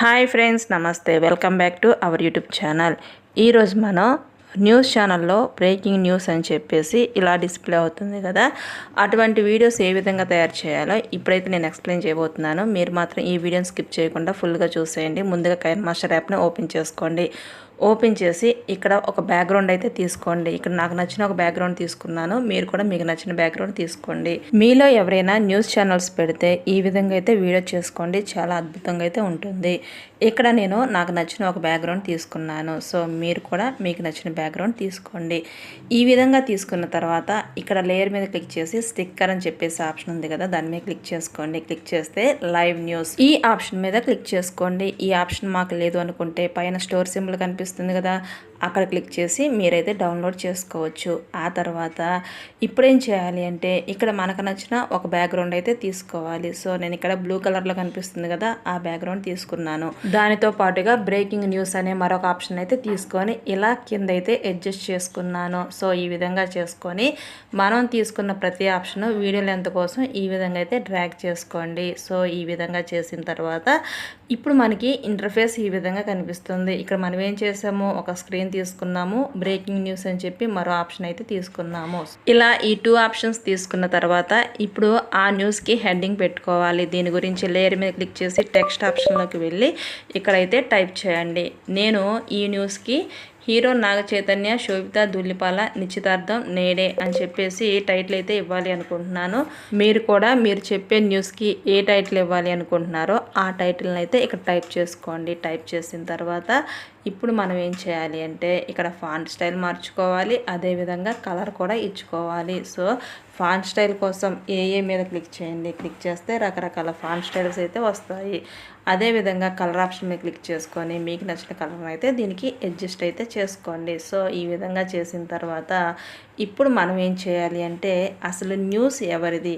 Hi friends నమస్తే. Welcome back to our YouTube channel. ఈరోజు మనం న్యూస్ ఛానల్లో బ్రేకింగ్ న్యూస్ అని చెప్పేసి ఇలా డిస్ప్లే అవుతుంది కదా. అటువంటి వీడియోస్ ఏ విధంగా తయారు చేయాలో ఇప్పుడైతే నేను ఎక్స్ప్లెయిన్ చేయబోతున్నాను. మీరు మాత్రం ఈ వీడియోని స్కిప్ చేయకుండా ఫుల్గా చూసేయండి. ముందుగా కైన్ మాస్టర్ యాప్ని ఓపెన్ చేసుకోండి. ఓపెన్ చేసి ఇక్కడ ఒక బ్యాక్గ్రౌండ్ అయితే తీసుకోండి. ఇక్కడ నాకు నచ్చిన ఒక బ్యాక్గ్రౌండ్ తీసుకున్నాను. మీరు కూడా మీకు నచ్చిన బ్యాక్గ్రౌండ్ తీసుకోండి. మీలో ఎవరైనా న్యూస్ ఛానల్స్ పెడితే ఈ విధంగా అయితే వీడియో చేసుకోండి. చాలా అద్భుతంగా అయితే ఉంటుంది. ఇక్కడ నేను నాకు నచ్చిన ఒక బ్యాక్గ్రౌండ్ తీసుకున్నాను. సో మీరు కూడా మీకు నచ్చిన బ్యాక్గ్రౌండ్ తీసుకోండి. ఈ విధంగా తీసుకున్న తర్వాత ఇక్కడ లేయర్ మీద క్లిక్ చేసి స్టిక్కర్ అని చెప్పేసి ఆప్షన్ ఉంది కదా దాని మీద క్లిక్ చేసుకోండి. క్లిక్ చేస్తే లైవ్ న్యూస్ ఈ ఆప్షన్ మీద క్లిక్ చేసుకోండి. ఈ ఆప్షన్ మాకు లేదు అనుకుంటే పైన స్టోర్ సింబల్ కనిపిస్తుంది కదా అక్కడ క్లిక్ చేసి మీరైతే డౌన్లోడ్ చేసుకోవచ్చు. ఆ తర్వాత ఇప్పుడేం చేయాలి అంటే ఇక్కడ మనకు నచ్చిన ఒక బ్యాక్గ్రౌండ్ అయితే తీసుకోవాలి. సో నేను ఇక్కడ బ్లూ కలర్లో కనిపిస్తుంది కదా ఆ బ్యాక్గ్రౌండ్ తీసుకున్నాను. దానితో పాటుగా బ్రేకింగ్ న్యూస్ అనే మరొక ఆప్షన్ అయితే తీసుకొని ఇలా కింద అయితే అడ్జస్ట్ చేసుకున్నాను. సో ఈ విధంగా చేసుకొని మనం తీసుకున్న ప్రతి ఆప్షన్ వీడియో లెంత్ కోసం ఈ విధంగా అయితే డ్రాగ్ చేసుకోండి. సో ఈ విధంగా చేసిన తర్వాత ఇప్పుడు మనకి ఇంటర్ఫేస్ ఈ విధంగా కనిపిస్తుంది. ఇక్కడ మనం ఏం చేసాము? ఒక స్క్రీన్ తీసుకున్నాము. బ్రేకింగ్ న్యూస్ అని చెప్పి మరో ఆప్షన్ అయితే తీసుకున్నాము. ఇలా ఈ టూ ఆప్షన్స్ తీసుకున్న తర్వాత ఇప్పుడు ఆ న్యూస్కి హెడ్డింగ్ పెట్టుకోవాలి. దీని గురించి లేయర్ మీద క్లిక్ చేసి టెక్స్ట్ ఆప్షన్లోకి వెళ్ళి ఇక్కడైతే టైప్ చేయండి. నేను ఈ న్యూస్కి హీరో నాగ చైతన్య శోభిత దుల్లిపాల నిశ్చితార్థం నేడే అని చెప్పేసి టైటిల్ అయితే ఇవ్వాలి అనుకుంటున్నాను. మీరు కూడా మీరు చెప్పే న్యూస్కి ఏ టైటిల్ ఇవ్వాలి అనుకుంటున్నారో ఆ టైటిల్ని అయితే ఇక్కడ టైప్ చేసుకోండి. టైప్ చేసిన తర్వాత ఇప్పుడు మనం ఏం చేయాలి అంటే ఇక్కడ ఫాంట్ స్టైల్ మార్చుకోవాలి. అదేవిధంగా కలర్ కూడా ఇచ్చుకోవాలి. సో ఫాన్ స్టైల్ కోసం ఏఏ మీద క్లిక్ చేయండి. క్లిక్ చేస్తే రకరకాల ఫాన్ స్టైల్స్ అయితే వస్తాయి. అదేవిధంగా కలర్ ఆప్షన్ మీద క్లిక్ చేసుకొని మీకు నచ్చిన కలర్ అయితే దీనికి అడ్జస్ట్ అయితే చేసుకోండి. సో ఈ విధంగా చేసిన తర్వాత ఇప్పుడు మనం ఏం చేయాలి అంటే అసలు న్యూస్ ఎవరిది?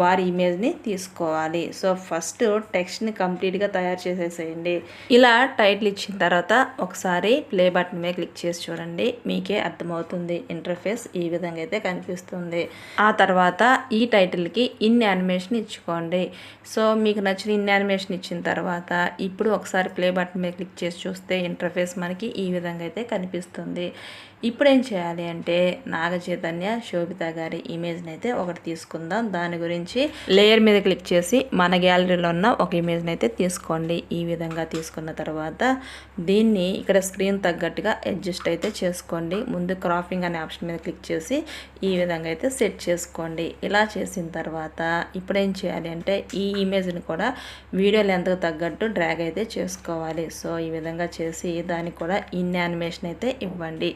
వారి ఇమేజ్ని తీసుకోవాలి. సో ఫస్ట్ టెక్స్ట్ని కంప్లీట్గా తయారు చేసేసేయండి. ఇలా టైటిల్ ఇచ్చిన తర్వాత ఒకసారి ప్లే బటన్ మీద క్లిక్ చేసి చూడండి. మీకే అర్థమవుతుంది. ఇంటర్ఫేస్ ఈ విధంగా అయితే కనిపిస్తుంది. ఆ తర్వాత ఈ టైటిల్కి ఇన్ యానిమేషన్ ఇచ్చుకోండి. సో మీకు నచ్చిన ఇన్ యానిమేషన్ ఇచ్చిన తర్వాత ఇప్పుడు ఒకసారి ప్లే బటన్ మీద క్లిక్ చేసి చూస్తే ఇంటర్ఫేస్ మనకి ఈ విధంగా అయితే కనిపిస్తుంది. ఇప్పుడు ఏం చేయాలి అంటే నాగ చైతన్య శోభిత గారి ఇమేజ్ని అయితే ఒకటి తీసుకుందాం. దాని గురించి లేయర్ మీద క్లిక్ చేసి మన గ్యాలరీలో ఉన్న ఒక ఇమేజ్ని అయితే తీసుకోండి. ఈ విధంగా తీసుకున్న తర్వాత దీన్ని ఇక్కడ స్క్రీన్ తగ్గట్టుగా అడ్జస్ట్ అయితే చేసుకోండి. ముందు క్రాఫింగ్ అనే ఆప్షన్ మీద క్లిక్ చేసి ఈ విధంగా అయితే సెట్ చేసుకోండి. ఇలా చేసిన తర్వాత ఇప్పుడు ఏం చేయాలి అంటే ఈ ఇమేజ్ని కూడా వీడియో ఎంతకు తగ్గట్టు డ్రాగ్ అయితే చేసుకోవాలి. సో ఈ విధంగా చేసి దానికి కూడా ఇన్ యానిమేషన్ అయితే ఇవ్వండి.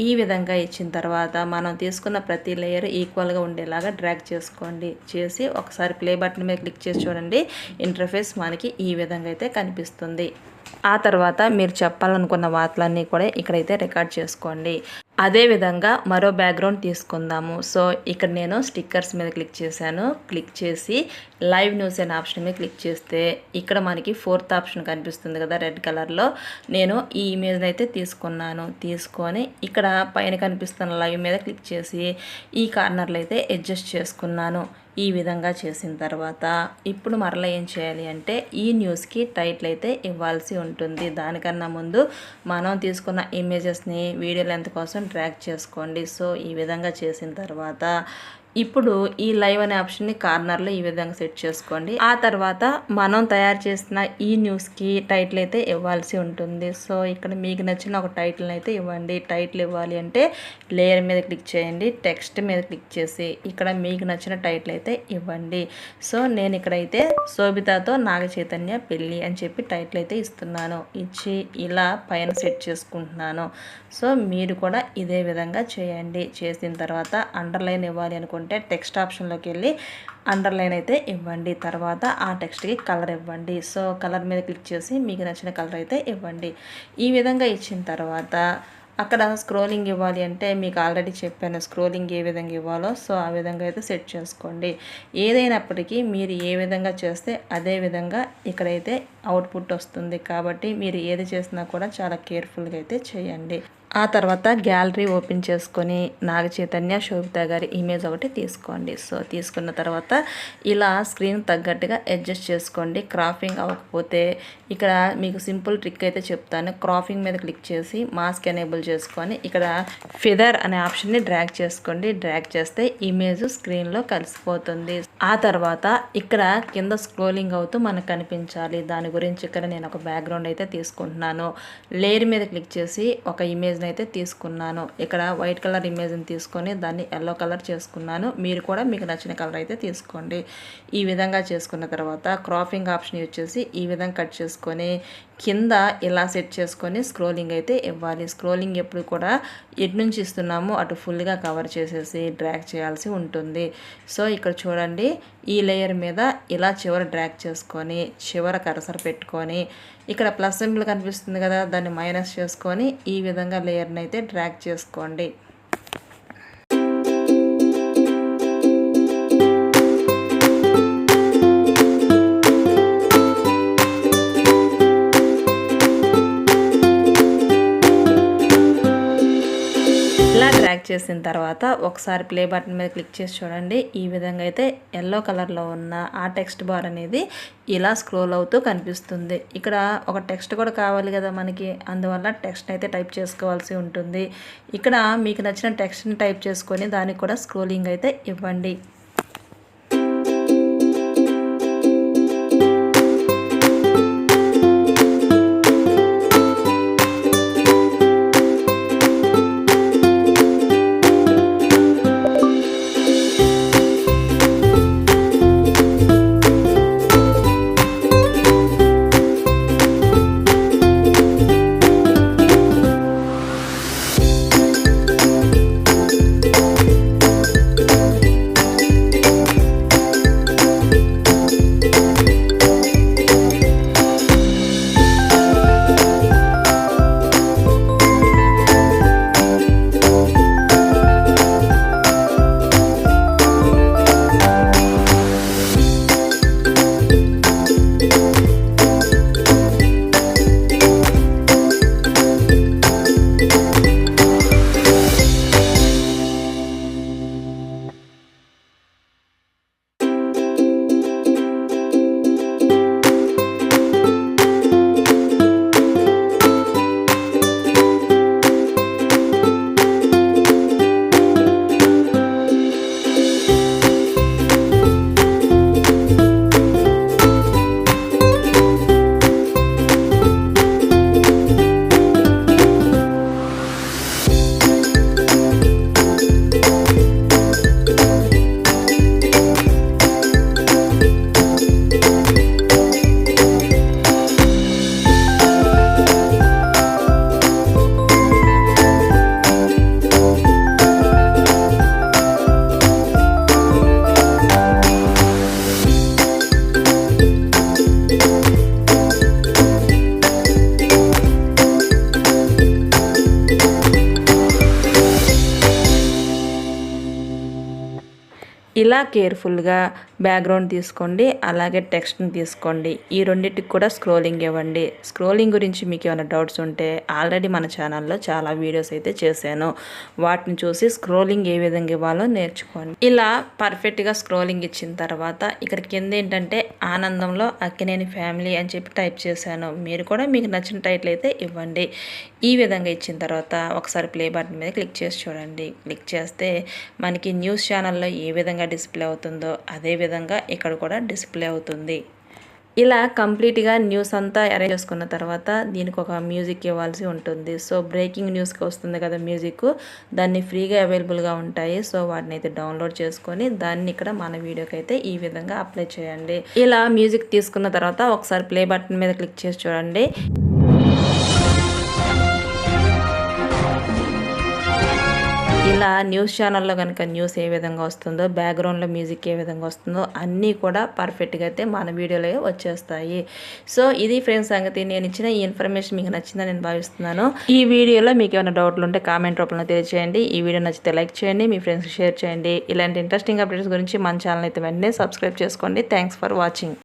ఈ విధంగా ఇచ్చిన తర్వాత మనం తీసుకున్న ప్రతి లేయర్ ఈక్వల్గా ఉండేలాగా డ్రాగ్ చేసుకోండి. చేసి ఒకసారి ప్లే బటన్ మీద క్లిక్ చేసి చూడండి. ఇంటర్ఫేస్ మనకి ఈ విధంగా అయితే కనిపిస్తుంది. ఆ తర్వాత మీరు చెప్పాలనుకున్న వార్తలన్నీ కూడా ఇక్కడైతే రికార్డ్ చేసుకోండి. అదేవిధంగా మరో బ్యాక్గ్రౌండ్ తీసుకుందాము. సో ఇక్కడ నేను స్టిక్కర్స్ మీద క్లిక్ చేశాను. క్లిక్ చేసి లైవ్ న్యూస్ అనే ఆప్షన్ మీద క్లిక్ చేస్తే ఇక్కడ మనకి ఫోర్త్ ఆప్షన్ కనిపిస్తుంది కదా రెడ్ కలర్లో నేను ఈ ఇమేజ్ని అయితే తీసుకున్నాను. తీసుకొని ఇక్కడ పైన కనిపిస్తున్న లైవ్ మీద క్లిక్ చేసి ఈ కార్నర్లో అయితే అడ్జస్ట్ చేసుకున్నాను. ఈ విధంగా చేసిన తర్వాత ఇప్పుడు మరలా ఏం చేయాలి అంటే ఈ న్యూస్కి టైటిల్ అయితే ఇవ్వాల్సి ఉంటుంది. దానికన్నా ముందు మనం తీసుకున్న ఇమేజెస్ని వీడియో లెంత్ కోసం ట్రాక్ చేసుకోండి. సో ఈ విధంగా చేసిన తర్వాత ఇప్పుడు ఈ లైవ్ అనే ఆప్షన్ని కార్నర్లో ఈ విధంగా సెట్ చేసుకోండి. ఆ తర్వాత మనం తయారు చేసిన ఈ న్యూస్కి టైటిల్ అయితే ఇవ్వాల్సి ఉంటుంది. సో ఇక్కడ మీకు నచ్చిన ఒక టైటిల్ అయితే ఇవ్వండి. టైటిల్ ఇవ్వాలి అంటే లేయర్ మీద క్లిక్ చేయండి. టెక్స్ట్ మీద క్లిక్ చేసి ఇక్కడ మీకు నచ్చిన టైటిల్ అయితే ఇవ్వండి. సో నేను ఇక్కడైతే శోభితతో నాగ చైతన్య పెళ్ళి అని చెప్పి టైటిల్ అయితే ఇస్తున్నాను. ఇచ్చి ఇలా పైన సెట్ చేసుకుంటున్నాను. సో మీరు కూడా ఇదే విధంగా చేయండి. చేసిన తర్వాత అండర్లైన్ ఇవ్వాలి అనుకుంటే టెక్స్ట్ ఆప్షన్లోకి వెళ్ళి అండర్లైన్ అయితే ఇవ్వండి. తర్వాత ఆ టెక్స్ట్కి కలర్ ఇవ్వండి. సో కలర్ మీద క్లిక్ చేసి మీకు నచ్చిన కలర్ అయితే ఇవ్వండి. ఈ విధంగా ఇచ్చిన తర్వాత అక్కడ స్క్రోలింగ్ ఇవ్వాలి అంటే మీకు ఆల్రెడీ చెప్పాను స్క్రోలింగ్ ఏ విధంగా ఇవ్వాలో సో ఆ విధంగా అయితే సెట్ చేసుకోండి. ఏదైనప్పటికీ మీరు ఏ విధంగా చేస్తే అదే విధంగా ఇక్కడైతే అవుట్పుట్ వస్తుంది. కాబట్టి మీరు ఏది చేసినా కూడా చాలా కేర్ఫుల్గా అయితే చేయండి. ఆ తర్వాత గ్యాలరీ ఓపెన్ చేసుకొని నాగ చైతన్య శోభిత గారి ఇమేజ్ ఒకటి తీసుకోండి. సో తీసుకున్న తర్వాత ఇలా స్క్రీన్ తగ్గట్టుగా అడ్జస్ట్ చేసుకోండి. క్రాఫింగ్ అవ్వకపోతే ఇక్కడ మీకు సింపుల్ ట్రిక్ అయితే చెప్తాను. క్రాఫింగ్ మీద క్లిక్ చేసి మాస్క్ ఎనేబుల్ చేసుకొని ఇక్కడ ఫిదర్ అనే ఆప్షన్ని డ్రాగ్ చేసుకోండి. డ్రాగ్ చేస్తే ఇమేజ్ స్క్రీన్లో కలిసిపోతుంది. ఆ తర్వాత ఇక్కడ కింద స్క్రోలింగ్ అవుతూ మనకు కనిపించాలి. దాని గురించి ఇక్కడ నేను ఒక బ్యాక్గ్రౌండ్ అయితే తీసుకుంటున్నాను. లేయర్ మీద క్లిక్ చేసి ఒక ఇమేజ్ ఇమేజ్ని అయితే తీసుకున్నాను. ఇక్కడ వైట్ కలర్ ఇమేజ్ని తీసుకొని దాన్ని ఎల్లో కలర్ చేసుకున్నాను. మీరు కూడా మీకు నచ్చిన కలర్ అయితే తీసుకోండి. ఈ విధంగా చేసుకున్న తర్వాత క్రాఫింగ్ ఆప్షన్ వచ్చేసి ఈ విధంగా కట్ చేసుకొని కింద ఇలా సెట్ చేసుకొని స్క్రోలింగ్ అయితే ఇవ్వాలి. స్క్రోలింగ్ ఎప్పుడు కూడా ఎటు నుంచి ఇస్తున్నామో అటు ఫుల్గా కవర్ చేసేసి డ్రాగ్ చేయాల్సి ఉంటుంది. సో ఇక్కడ చూడండి ఈ లేయర్ మీద ఇలా చివర డ్రాగ్ చేసుకొని చివర కరసర పెట్టుకొని ఇక్కడ ప్లస్ సింబల్ కనిపిస్తుంది కదా దాన్ని మైనస్ చేసుకొని ఈ విధంగా లేయర్ని అయితే డ్రాగ్ చేసుకోండి. ఇలా చేసిన తర్వాత ఒకసారి ప్లే బటన్ మీద క్లిక్ చేసి చూడండి. ఈ విధంగా అయితే ఎల్లో కలర్లో ఉన్న ఆ టెక్స్ట్ బార్ అనేది ఇలా స్క్రోల్ అవుతూ కనిపిస్తుంది. ఇక్కడ ఒక టెక్స్ట్ కూడా కావాలి కదా మనకి. అందువల్ల టెక్స్ట్ అయితే టైప్ చేసుకోవాల్సి ఉంటుంది. ఇక్కడ మీకు నచ్చిన టెక్స్ట్ని టైప్ చేసుకొని దానికి కూడా స్క్రోలింగ్ అయితే ఇవ్వండి. ఇలా కేర్ఫుల్గా బ్యాక్గ్రౌండ్ తీసుకోండి అలాగే టెక్స్ట్ని తీసుకోండి. ఈ రెండింటికి కూడా స్క్రోలింగ్ ఇవ్వండి. స్క్రోలింగ్ గురించి మీకు ఏమైనా డౌట్స్ ఉంటే ఆల్రెడీ మన ఛానల్లో చాలా వీడియోస్ అయితే చేశాను. వాటిని చూసి స్క్రోలింగ్ ఏ విధంగా ఇవ్వాలో నేర్చుకోండి. ఇలా పర్ఫెక్ట్గా స్క్రోలింగ్ ఇచ్చిన తర్వాత ఇక్కడ కింద ఏంటంటే ఆనందంలో అక్కినేని ఫ్యామిలీ అని చెప్పి టైప్ చేశాను. మీరు కూడా మీకు నచ్చిన టైటిల్ అయితే ఇవ్వండి. ఈ విధంగా ఇచ్చిన తర్వాత ఒకసారి ప్లే బటన్ మీద క్లిక్ చేసి చూడండి. క్లిక్ చేస్తే మనకి న్యూస్ ఛానల్లో ఏ విధంగా డిస్ప్లే అవుతుందో అదే విధంగా ఇక్కడ కూడా డిస్ప్లే అవుతుంది. ఇలా కంప్లీట్గా న్యూస్ అంతా అరేంజ్ చేసుకున్న తర్వాత దీనికి ఒక మ్యూజిక్ ఇవ్వాల్సి ఉంటుంది. సో బ్రేకింగ్ న్యూస్కి వస్తుంది కదా మ్యూజిక్. దాన్ని ఫ్రీగా అవైలబుల్గా ఉంటాయి. సో వాటిని అయితే డౌన్లోడ్ చేసుకొని దాన్ని ఇక్కడ మన వీడియోకి అయితే ఈ విధంగా అప్లై చేయండి. ఇలా మ్యూజిక్ తీసుకున్న తర్వాత ఒకసారి ప్లే బటన్ మీద క్లిక్ చేసి చూడండి. ఇలా న్యూస్ ఛానల్లో కనుక న్యూస్ ఏ విధంగా వస్తుందో బ్యాక్గ్రౌండ్లో మ్యూజిక్ ఏ విధంగా వస్తుందో అన్నీ కూడా పర్ఫెక్ట్గా అయితే మన వీడియోలో వచ్చేస్తాయి. సో ఇది ఫ్రెండ్స్ సంగతి. నేను ఇచ్చిన ఈ ఇన్ఫర్మేషన్ మీకు నచ్చిందని నేను భావిస్తున్నాను. ఈ వీడియోలో మీకు ఏమైనా డౌట్లు ఉంటే కామెంట్ రూపంలో తెలియజేయండి ఈ వీడియో నచ్చితే లైక్ చేయండి మీ ఫ్రెండ్స్కి షేర్ చేయండి. ఇలాంటి ఇంట్రెస్టింగ్ అప్డేట్స్ గురించి మన ఛానల్ అయితే వెంటనే సబ్స్క్రైబ్ చేసుకోండి. Thanks for watching.